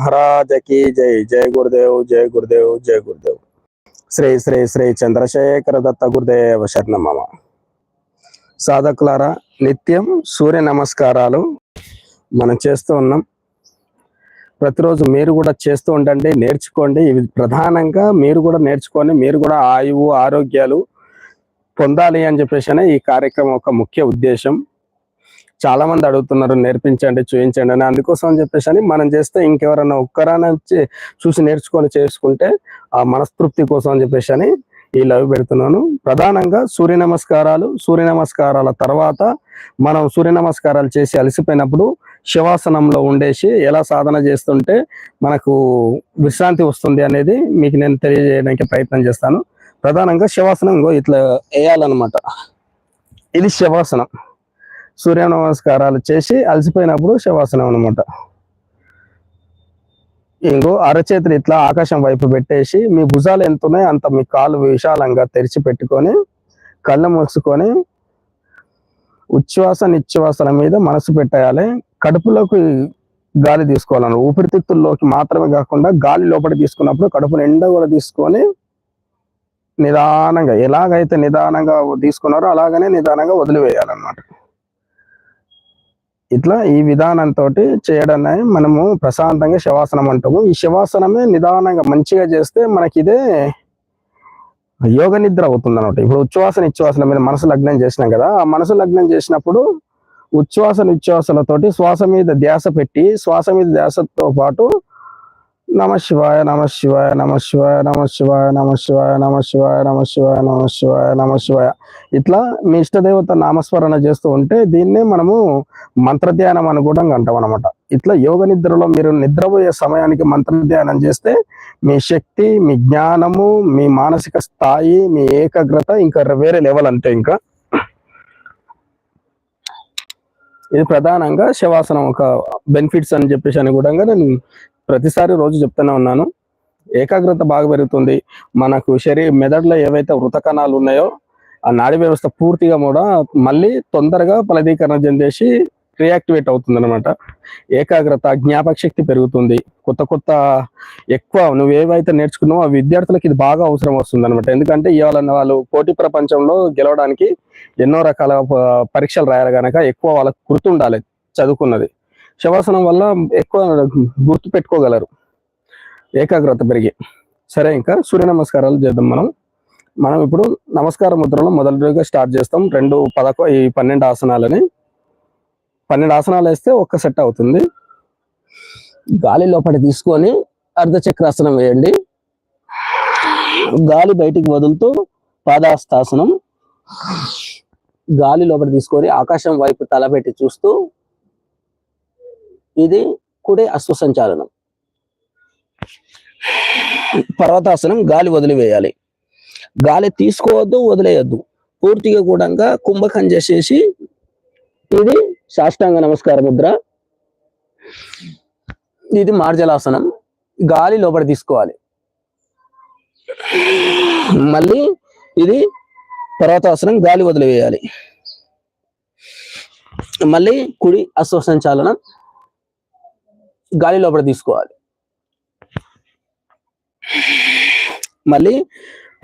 మహారాజకి జై జై గురుదేవ్ జై గురుదేవ్ జై గురుదేవ్. శ్రీ శ్రీ శ్రీ చంద్రశేఖర దత్త గురుదేవ శరణమమ. సాధకులారా నిత్యం సూర్య నమస్కారాలు మనం చేస్తూ ఉన్నాం. ప్రతిరోజు మీరు కూడా చేస్తూ ఉండండి నేర్చుకోండి. ఇవి ప్రధానంగా మీరు కూడా నేర్చుకొని మీరు కూడా ఆయువు ఆరోగ్యాలు పొందాలి అని చెప్పేసి ఈ కార్యక్రమం ఒక ముఖ్య ఉద్దేశం. చాలా మంది అడుగుతున్నారు నేర్పించండి చూపించండి అని. అందుకోసం అని చెప్పేసి అని మనం చేస్తే ఇంకెవరైనా ఒక్కరైనా వచ్చి చూసి నేర్చుకొని చేసుకుంటే ఆ మనస్తృప్తి కోసం అని చెప్పేసి అని ఈ లవ్ పెడుతున్నాను. ప్రధానంగా సూర్య నమస్కారాలు సూర్య నమస్కారాల తర్వాత మనం సూర్య నమస్కారాలు చేసి అలసిపోయినప్పుడు శివాసనంలో ఉండేసి ఎలా సాధన చేస్తుంటే మనకు విశ్రాంతి వస్తుంది అనేది మీకు నేను తెలియజేయడానికి ప్రయత్నం చేస్తాను. ప్రధానంగా శివాసనం ఇట్లా వేయాలన్నమాట. ఇది శివాసనం. సూర్య నమస్కారాలు చేసి అలసిపోయినప్పుడు శవాసనం అనమాట ఇంకో అరచేతులు ఇట్లా ఆకాశం వైపు పెట్టేసి మీ భుజాలు ఎంత ఉన్నాయో అంత మీ కాలు విశాలంగా తెరిచి పెట్టుకొని కళ్ళు మూసుకొని ఉచ్ఛ్వాస నిశ్వాసల మీద మనసు పెట్టేయాలి. కడుపులోకి గాలి తీసుకోవాలని ఊపిరితిత్తుల్లోకి మాత్రమే కాకుండా గాలి లోపల తీసుకున్నప్పుడు కడుపు నిండా కూడా తీసుకొని నిదానంగా ఎలాగైతే నిదానంగా తీసుకున్నారో అలాగనే నిదానంగా వదిలివేయాలన్నమాట. ఇట్లా ఈ విధానంతో చేయడాన్ని మనము ప్రశాంతంగా శవాసనం అంటాము. ఈ శవాసనమే నిదానంగా మంచిగా చేస్తే మనకి ఇదే యోగ నిద్ర అవుతుంది అనమాట ఇప్పుడు ఉచ్ఛ్వాసన నిశ్వాసల మీద మనసు లగ్నం చేసినాం కదా ఆ మనసు లగ్నం చేసినప్పుడు ఉచ్ఛ్వాస నిశ్వాసలతోటి శ్వాస మీద ధ్యాస పెట్టి శ్వాస మీద ధ్యాసతో పాటు నమ శివాయ నమ శివాయ నమ శివాయ నమ శివాయ నమ శివాయ నమ శివాయ నమ శివాయ నమ శివాయ నమ శివాయ. ఇట్లా మీ ఇష్టదేవత నామస్మరణ చేస్తూ ఉంటే దీన్నే మనము మంత్రధ్యానం అని కూడా అంటాం అనమాట ఇట్లా యోగ నిద్రలో మీరు నిద్రపోయే సమయానికి మంత్రధ్యానం చేస్తే మీ శక్తి మీ జ్ఞానము మీ మానసిక స్థాయి మీ ఏకాగ్రత ఇంకా వేరే లెవెల్ అంతే ఇంకా. ఇది ప్రధానంగా శవాసనం ఒక బెనిఫిట్స్ అని చెప్పేసి అని కూడా నేను ప్రతిసారి రోజు చెప్తూనే ఉన్నాను. ఏకాగ్రత బాగా పెరుగుతుంది. మనకు శరీర మెదడులో ఏవైతే వృత కణాలు ఉన్నాయో ఆ నాడీ వ్యవస్థ పూర్తిగా కూడా మళ్ళీ తొందరగా ఫలదీకరణ చెందేసి రియాక్టివేట్ అవుతుంది అనమాట ఏకాగ్రత జ్ఞాపక శక్తి పెరుగుతుంది. కొత్త కొత్త ఎక్కువ నువ్వు ఏవైతే నేర్చుకున్నావో ఆ విద్యార్థులకు ఇది బాగా అవసరం వస్తుంది అనమాట ఎందుకంటే ఇవాళ వాళ్ళు పోటీ ప్రపంచంలో గెలవడానికి ఎన్నో రకాల పరీక్షలు రాయాలి కనుక ఎక్కువ వాళ్ళకు గుర్తుండాలి చదువుకున్నది. శవాసనం వల్ల ఎక్కువ గుర్తు పెట్టుకోగలరు. ఏకాగ్రత పెరిగి. సరే ఇంకా సూర్య నమస్కారాలు చేద్దాం మనం. మనం ఇప్పుడు నమస్కార ముద్రలో మొదటిగా స్టార్ట్ చేస్తాం. రెండు పదకొ ఈ పన్నెండు ఆసనాలని. పన్నెండు ఆసనాలు వేస్తే ఒక్క సెట్ అవుతుంది. గాలి లోపల తీసుకొని అర్ధచక్రాసనం వేయండి. గాలి బయటికి వదులుతూ పాదాస్తాసనం. గాలి లోపల తీసుకొని ఆకాశం వైపు తలపెట్టి చూస్తూ ఇది కుడి అశ్వసంచాలనం పర్వతాసనం గాలి వదిలివేయాలి. గాలి తీసుకోవద్దు వదిలేయద్దు. పూర్తిగా కూడా కుంభకం చేసేసి ఇది సాష్టాంగ నమస్కార ముద్ర. ఇది మార్జలాసనం. గాలి లోపల తీసుకోవాలి. మళ్ళీ ఇది పర్వతాసనం గాలి వదిలివేయాలి. మళ్ళీ కుడి అశ్వసంచాలనం గాలి లోపల తీసుకోవాలి. మళ్ళీ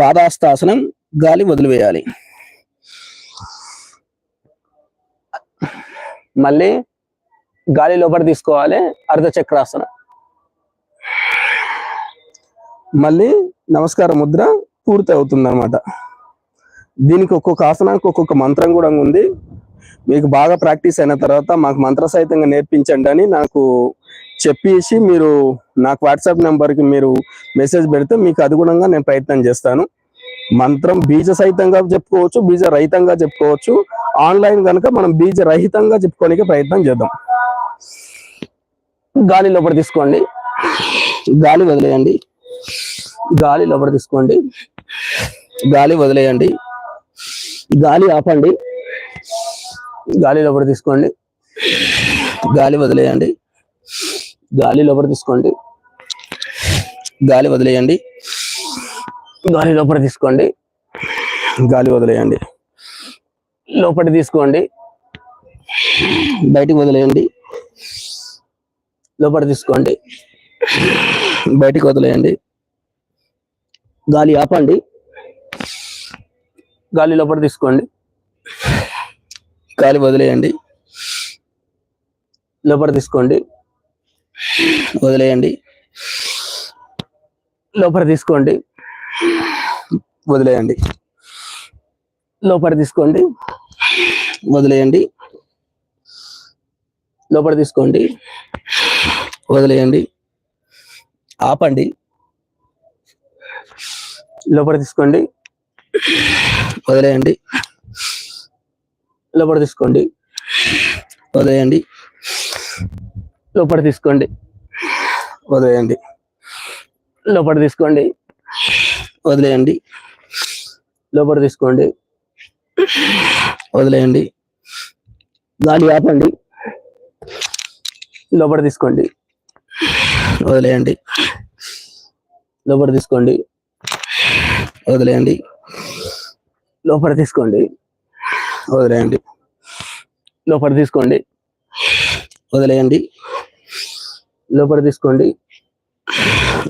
పాదాస్తాసనం గాలి వదిలివేయాలి. మళ్ళీ గాలి లోపల తీసుకోవాలి అర్ధచక్రాసనం. మళ్ళీ నమస్కార ముద్ర పూర్తి అవుతుంది అనమాట దీనికి ఒక్కొక్క ఆసనానికి ఒక్కొక్క మంత్రం కూడా ఉంది. మీకు బాగా ప్రాక్టీస్ అయిన తర్వాత మాకు మంత్ర సహితంగా నేర్పించండి అని నాకు చెప్పేసి మీరు నాకు వాట్సాప్ నెంబర్కి మీరు మెసేజ్ పెడితే మీకు అనుగుణంగా నేను ప్రయత్నం చేస్తాను. మంత్రం బీజ సహితంగా చెప్పుకోవచ్చు బీజ రహితంగా చెప్పుకోవచ్చు. ఆన్లైన్ కనుక మనం బీజ రహితంగా చెప్పుకోనికి ప్రయత్నం చేద్దాం. గాలి లోపల తీసుకోండి. గాలి వదిలేయండి. గాలి లోపల తీసుకోండి. గాలి వదిలేయండి. గాలి ఆపండి. గాలి లోపల తీసుకోండి. గాలి వదిలేయండి. గాలి లోపల తీసుకోండి. గాలి వదిలేయండి. గాలి లోపల తీసుకోండి. గాలి వదిలేయండి. లోపల తీసుకోండి. బయటికి వదిలేయండి. లోపల తీసుకోండి. బయటికి వదిలేయండి. గాలి ఆపండి. గాలి లోపల తీసుకోండి. గాలి వదిలేయండి. లోపల తీసుకోండి. వదిలేయండి. లోపల తీసుకోండి. వదిలేయండి. లోపల తీసుకోండి. వదిలేయండి. లోపల తీసుకోండి. వదిలేయండి. ఆపండి. లోపల తీసుకోండి. వదిలేయండి. లోపల తీసుకోండి. వదిలేయండి. లోపల తీసుకోండి. వదిలేయండి. లోపల తీసుకోండి. వదిలేయండి. లోపల తీసుకోండి. వదిలేయండి. గాలి ఆపండి. లోపల తీసుకోండి. వదిలేయండి. లోపల తీసుకోండి. వదిలేయండి. లోపల తీసుకోండి. వదిలేయండి. లోపల తీసుకోండి. వదిలేయండి. లోపల తీసుకోండి.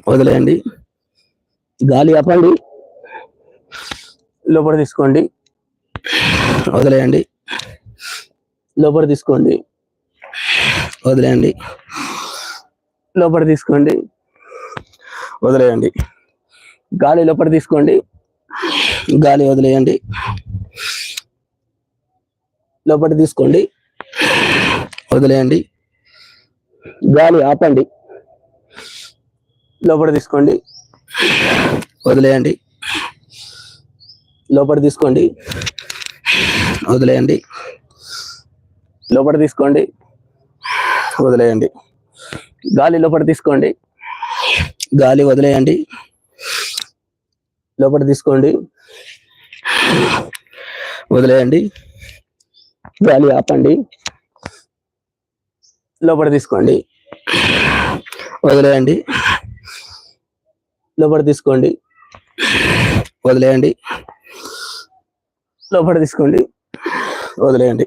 వదిలేయండి. గాలి ఆపండి. లోపల తీసుకోండి. వదిలేయండి. లోపల తీసుకోండి. వదిలేయండి. లోపల తీసుకోండి. వదిలేయండి. గాలి లోపల తీసుకోండి. గాలి వదిలేయండి. లోపల తీసుకోండి. వదిలేయండి. గాలి ఆపండి. లోపల తీసుకోండి. వదిలేయండి. లోపల తీసుకోండి. వదిలేయండి. లోపల తీసుకోండి. వదిలేయండి. గాలి లోపల తీసుకోండి. గాలి వదిలేయండి. లోపల తీసుకోండి. వదిలేయండి. గాలి ఆపండి. లోపల తీసుకోండి. వదిలేయండి. లోపల తీసుకోండి. వదిలేయండి. లోపల తీసుకోండి. వదిలేయండి.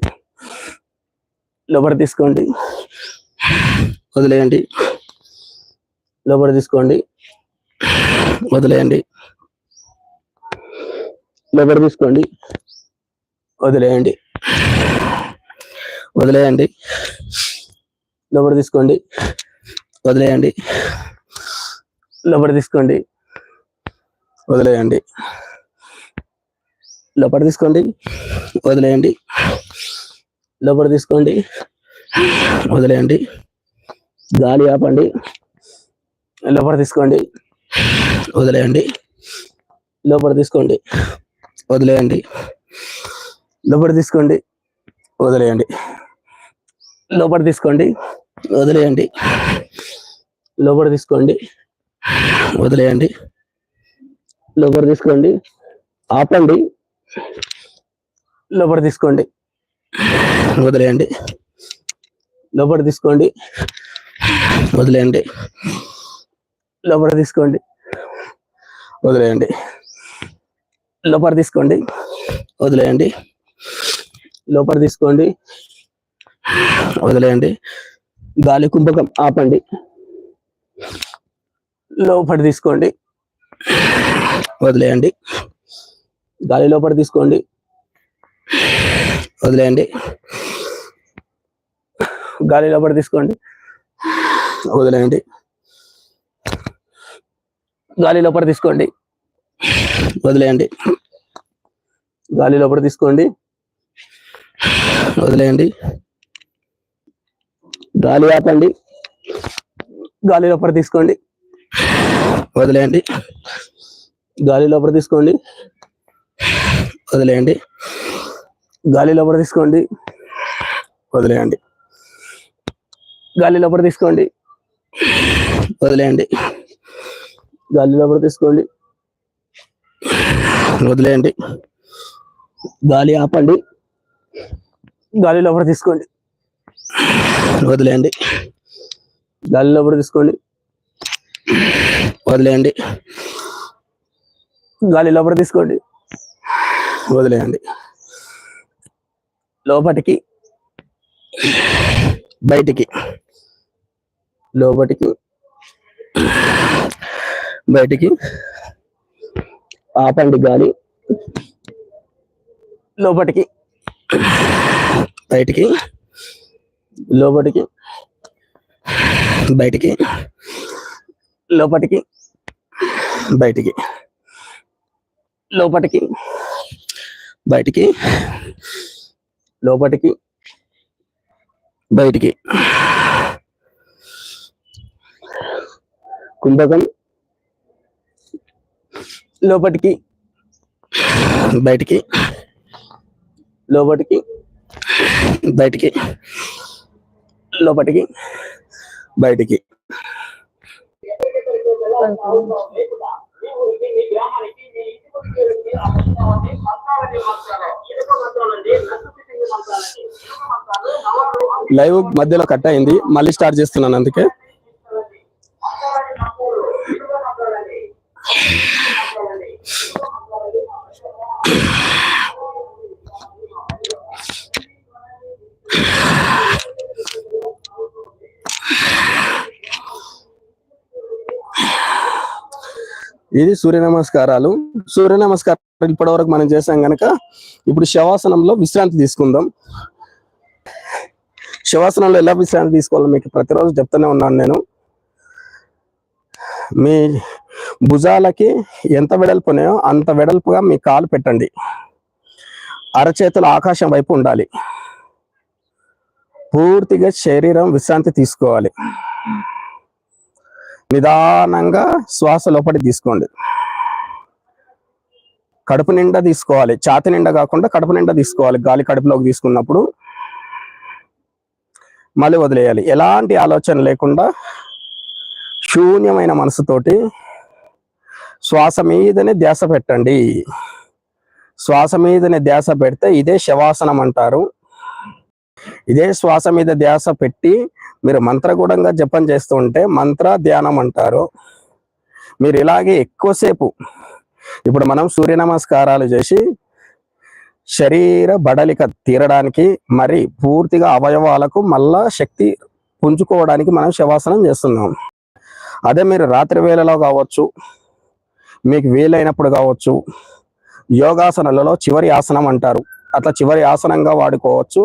లోపల తీసుకోండి. వదిలేయండి. లోపల తీసుకోండి. వదిలేయండి. లోపల తీసుకోండి. వదిలేయండి. వదిలేయండి. లోపల తీసుకోండి. వదిలేయండి. లోపల తీసుకోండి. వదిలేయండి. లోపల తీసుకోండి. వదిలేయండి. లోపల తీసుకోండి. వదిలేయండి. గాలి ఆపండి. లోపల తీసుకోండి. వదిలేయండి. లోపల తీసుకోండి. వదిలేయండి. లోపల తీసుకోండి. వదిలేయండి. లోపల తీసుకోండి. వదిలేయండి. లోపల తీసుకోండి. వదిలేయండి. లోపల తీసుకోండి. ఆపండి. లోపల తీసుకోండి. వదిలేయండి. లోపల తీసుకోండి. వదిలేయండి. లోపల తీసుకోండి. వదిలేయండి. లోపల తీసుకోండి. వదిలేయండి. లోపల తీసుకోండి. వదిలేయండి. గాలి కుంభకం ఆపండి. లోపల తీసుకోండి. వదిలేయండి. గాలి లోపల తీసుకోండి. వదిలేయండి. గాలి లోపల తీసుకోండి. వదిలేయండి. గాలి లోపల తీసుకోండి. వదిలేయండి. గాలి లోపల తీసుకోండి. వదిలేయండి. గాలి ఆపండి. గాలి లోపల తీసుకోండి. వదిలేయండి. గాలి లోపల తీసుకోండి. వదిలేయండి. గాలి లోపల తీసుకోండి. వదిలేయండి. గాలి లోపల తీసుకోండి. వదిలేయండి. గాలి లోపల తీసుకోండి. వదిలేయండి. గాలి ఆపండి. గాలి లోపల తీసుకోండి. వదిలేయండి. గాలి లోపల తీసుకోండి. వదిలేయండి. గాలి లోపల తీసుకోండి. వదిలేయండి. లోపటికి బయటికి లోపటికి బయటికి ఆపండి గాలి. లోపటికి బయటికి లోపటికి బయటికి లోపటికి బయటికి లోపటికి బయటికి లోపటికి బయటికి. కుంభకం లోపటికి బయటికి లోపటికి బయటికి. లోపటికి బయటికి. లైవ్ మధ్యలో కట్ అయింది. మళ్ళీ స్టార్ట్ చేస్తున్నాను అందుకే. ఇది సూర్య నమస్కారాలు. సూర్య నమస్కారాలు ఇప్పటి వరకు మనం చేసాం కనుక ఇప్పుడు శవాసనంలో విశ్రాంతి తీసుకుందాం. శవాసనంలో ఎలా విశ్రాంతి తీసుకోవాలో మీకు ప్రతిరోజు చెప్తూనే ఉన్నాను నేను. మీ భుజాలకి ఎంత వెడల్పు ఉన్నాయో అంత వెడల్పుగా మీ కాలు పెట్టండి. అరచేతులు ఆకాశం వైపు ఉండాలి. పూర్తిగా శరీరం విశ్రాంతి తీసుకోవాలి. నిదానంగా శ్వాస లోపలి తీసుకోండి. కడుపు నిండా తీసుకోవాలి. ఛాతి నిండా కాకుండా కడుపు నిండా తీసుకోవాలి. గాలి కడుపులోకి తీసుకున్నప్పుడు మళ్ళీ వదిలేయాలి. ఎలాంటి ఆలోచన లేకుండా శూన్యమైన మనసుతోటి శ్వాస మీదనే ధ్యాస పెట్టండి. శ్వాస మీదనే ధ్యాస పెడితే ఇదే శవాసనం అంటారు. ఇదే శ్వాస మీద ధ్యాస పెట్టి మీరు మంత్రగూఢంగా జపం చేస్తూ ఉంటే మంత్ర ధ్యానం అంటారు. మీరు ఇలాగే ఎక్కువసేపు ఇప్పుడు మనం సూర్య నమస్కారాలు చేసి శరీర బడలిక తీరడానికి మరి పూర్తిగా అవయవాలకు మళ్ళా శక్తి పుంజుకోవడానికి మనం శవాసనం చేస్తున్నాం. అదే మీరు రాత్రి వేళలో కావచ్చు మీకు వీలైనప్పుడు కావచ్చు యోగాసనాలలో చివరి ఆసనం అంటారు. అట్లా చివరి ఆసనంగా వాడుకోవచ్చు.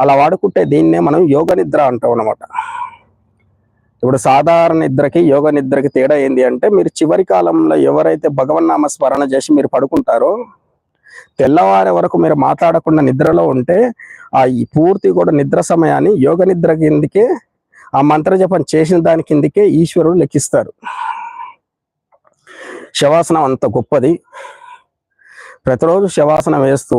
అలా వాడుకుంటే దీన్నే మనం యోగ నిద్ర అంటాం అనమాట ఇప్పుడు సాధారణ నిద్రకి యోగ నిద్రకి తేడా ఏంటి అంటే మీరు చివరి కాలంలో ఎవరైతే భగవన్నామ స్మరణ చేసి మీరు పడుకుంటారో తెల్లవారే వరకు మీరు మాట్లాడకుండా నిద్రలో ఉంటే ఆ పూర్తి కూడా నిద్ర సమయాన్ని యోగ నిద్ర కిందికే ఆ మంత్ర జపం చేసిన దాని కిందికే ఈశ్వరుడు లెక్కిస్తారు. శవాసనం అంత గొప్పది. ప్రతిరోజు శవాసనం వేస్తూ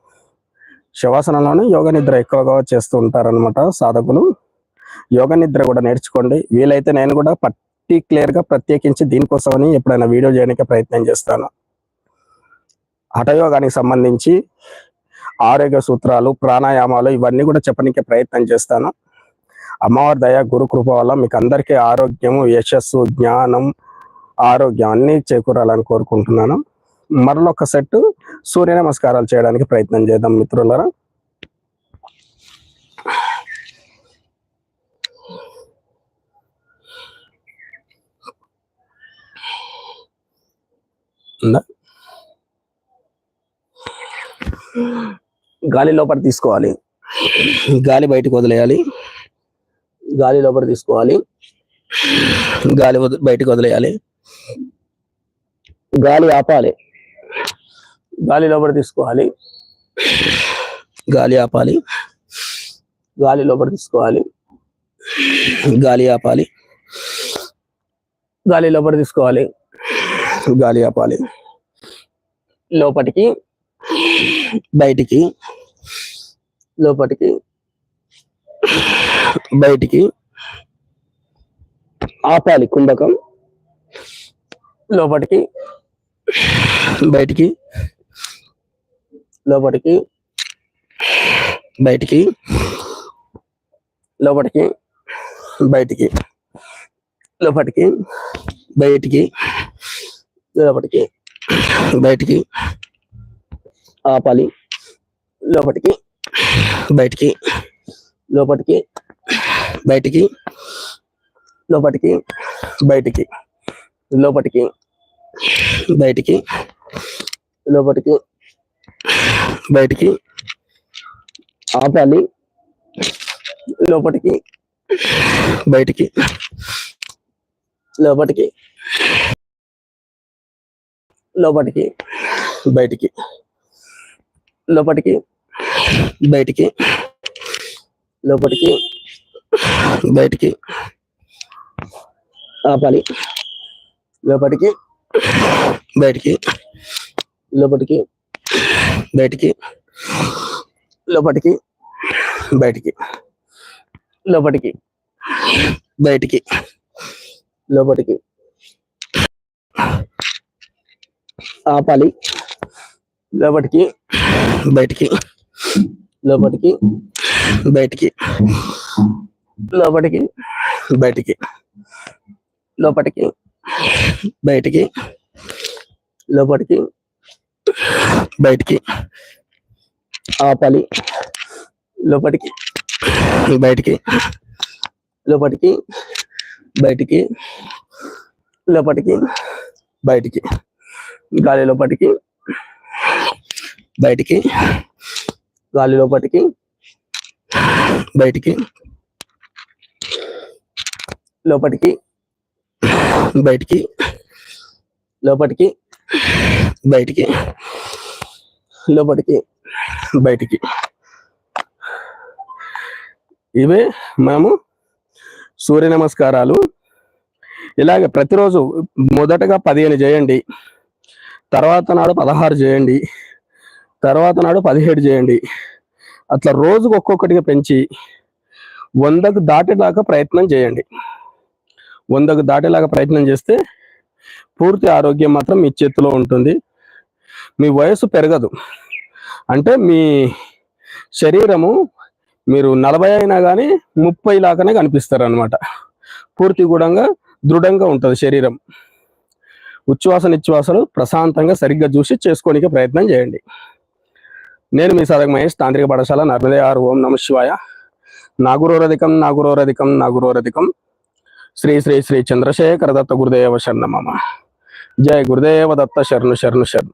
శవాసనంలోనే యోగ నిద్ర ఎక్కువగా చేస్తూ ఉంటారనమాట సాధకులు. యోగ నిద్ర కూడా నేర్చుకోండి. వీలైతే నేను కూడా పర్టిక్యులర్గా ప్రత్యేకించి దీనికోసమని ఎప్పుడైనా వీడియో చేయడానికి ప్రయత్నం చేస్తాను. హఠయోగానికి సంబంధించి ఆరోగ్య సూత్రాలు ప్రాణాయామాలు ఇవన్నీ కూడా చెప్పడానికి ప్రయత్నం చేస్తాను. అమ్మవారి దయ గురు కృప వల్ల మీకు అందరికీ ఆరోగ్యము యశస్సు జ్ఞానం ఆరోగ్యం అన్ని చేకూరాలని కోరుకుంటున్నాను. మరొక సెట్ సూర్య నమస్కారాలు చేయడానికి ప్రయత్నం చేద్దాం మిత్రులారా. గాలి లోపల తీసుకోవాలి. గాలి బయటకు వదిలేయాలి. గాలి లోపల తీసుకోవాలి. గాలి వద- బయటకు వదిలేయాలి. గాలి ఆపాలి. గాలి లోపల తీసుకోవాలి. గాలి ఆపాలి. గాలి లోపల తీసుకోవాలి. గాలి ఆపాలి. గాలి లోపల తీసుకోవాలి. గాలి ఆపాలి. లోపటికి బయటికి లోపటికి బయటికి ఆపాలి కుంభకం. లోపటికి బయటికి లోపలికి బయటికి లోపలికి బయటికి లోపలికి బయటికి లోపలికి బయటికి ఆపాలి లోపలికి బయటికి లోపలికి బయటికి లోపలికి బయటికి లోపలికి బయటికి లోపలికి బయటికి ఆపాలి. లోపలికి బయటికి లోపలికి లోపలికి బయటికి లోపలికి బయటికి లోపలికి బయటికి ఆపాలి. లోపలికి బయటికి లోపలికి బయటికి లోపటికి బయటికి లోపటికి బయటికి లోపటికి ఆపాలి లోపటికి బయటికి లోపటికి బయటికి లోపటికి బయటికి లోపటికి బయటికి లోపటికి బయటికి. ఆపాలి. లోపలికి బయటికి. లోపలికి బయటికి. లోపలికి బయటికి. గాలి లోపలికి బయటికి. గాలి లోపలికి బయటికి. లోపలికి బయటికి. లోపలికి బయటికి లోపలికి బయటికి. ఇవే మనము సూర్య నమస్కారాలు. ఇలాగ ప్రతిరోజు మొదటగా పదిహేను చేయండి తర్వాత నాడు పదహారు చేయండి తర్వాత నాడు పదిహేడు చేయండి. అట్లా రోజుకు ఒక్కొక్కటిగా పెంచి వందకు దాటేలాగా ప్రయత్నం చేయండి. వందకు దాటేలాగా ప్రయత్నం చేస్తే పూర్తి ఆరోగ్యం మాత్రం మీ చేతిలో ఉంటుంది. మీ వయసు పెరగదు. అంటే మీ శరీరము మీరు నలభై అయినా కానీ ముప్పై లాగానే కనిపిస్తారు అనమాట పూర్తి గుడంగా దృఢంగా ఉంటుంది శరీరం. ఉచ్ఛ్వాస నిశ్వాసలు ప్రశాంతంగా సరిగ్గా చూసి చేసుకోనికి ప్రయత్నం చేయండి. నేను మీ సాధక మహేష్ తాంత్రిక పాఠశాల నర్మదే ఆరు ఓం నమ శివాయ. నాగురోరధికం నాగురోరధికం నాగురోరధికం. శ్రీ శ్రీ శ్రీ చంద్రశేఖర దత్త గురుదేవ శరణమమ. జయ గురుదేవ దత్త శరణు శరణు శరణు.